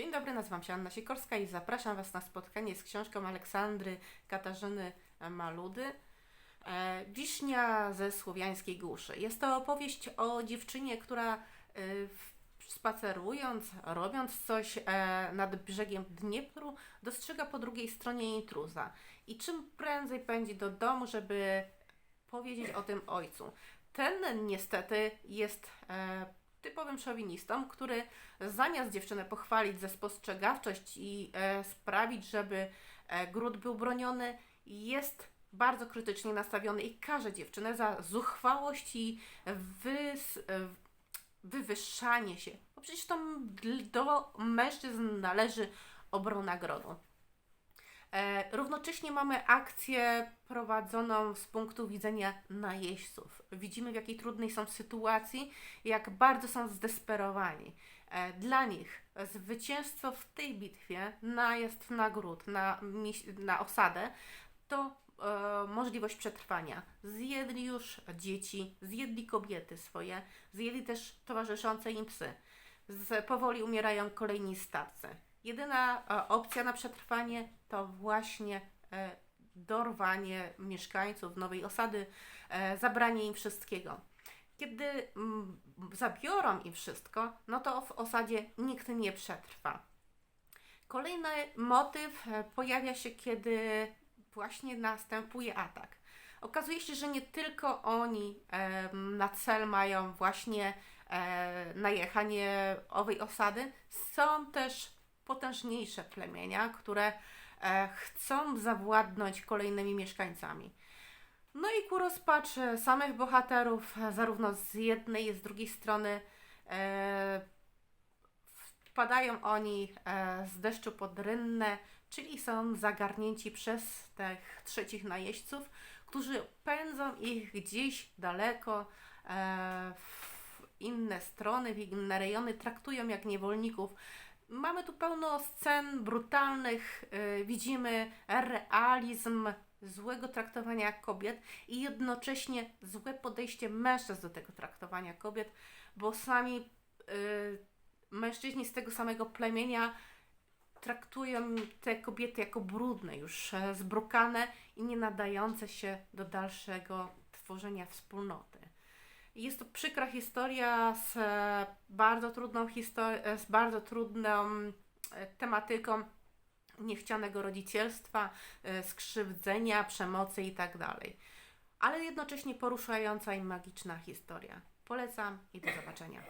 Dzień dobry, nazywam się Anna Sikorska i zapraszam Was na spotkanie z książką Aleksandry Katarzyny Maludy e, Wiśnia ze Słowiańskiej Głuszy. Jest to opowieść o dziewczynie, która e, spacerując, robiąc coś e, nad brzegiem Dniepru, dostrzega po drugiej stronie intruza. I czym prędzej pędzi do domu, żeby powiedzieć o tym ojcu. Ten niestety jest typowym szowinistą, który zamiast dziewczynę pochwalić za spostrzegawczość i e, sprawić, żeby e, gród był broniony, jest bardzo krytycznie nastawiony i karze dziewczynę za zuchwałość i wys, e, wywyższanie się. Bo przecież to do mężczyzn należy obrona grodu. E, równocześnie mamy akcję prowadzoną z punktu widzenia najeźdźców. Widzimy, w jakiej trudnej są sytuacji, jak bardzo są zdesperowani. E, dla nich zwycięstwo w tej bitwie, najazd na gród, na, na osadę, to e, możliwość przetrwania. Zjedli już dzieci, zjedli kobiety swoje, zjedli też towarzyszące im psy. Z, powoli umierają kolejni starcy. Jedyna e, opcja na przetrwanie to właśnie e, dorwanie mieszkańców nowej osady, e, zabranie im wszystkiego. Kiedy zabiorą im wszystko, no to w osadzie nikt nie przetrwa. Kolejny motyw pojawia się, kiedy właśnie następuje atak. Okazuje się, że nie tylko oni na cel mają właśnie najechanie owej osady, są też potężniejsze plemienia, które e, chcą zawładnąć kolejnymi mieszkańcami. No i ku rozpaczy samych bohaterów, zarówno z jednej, jak i z drugiej strony, e, wpadają oni e, z deszczu pod rynnę, czyli są zagarnięci przez tych trzecich najeźdźców, którzy pędzą ich gdzieś daleko e, w inne strony, w inne rejony, traktują jak niewolników. Mamy tu pełno scen brutalnych, y, widzimy realizm złego traktowania kobiet i jednocześnie złe podejście mężczyzn do tego traktowania kobiet, bo sami y, mężczyźni z tego samego plemienia traktują te kobiety jako brudne, już e, zbrukane i nie nadające się do dalszego tworzenia wspólnoty. Jest to przykra historia z e, bardzo trudną histo- z bardzo trudną e, tematyką niechcianego rodzicielstwa, e, skrzywdzenia, przemocy itd. Ale jednocześnie poruszająca i magiczna historia. Polecam i do zobaczenia.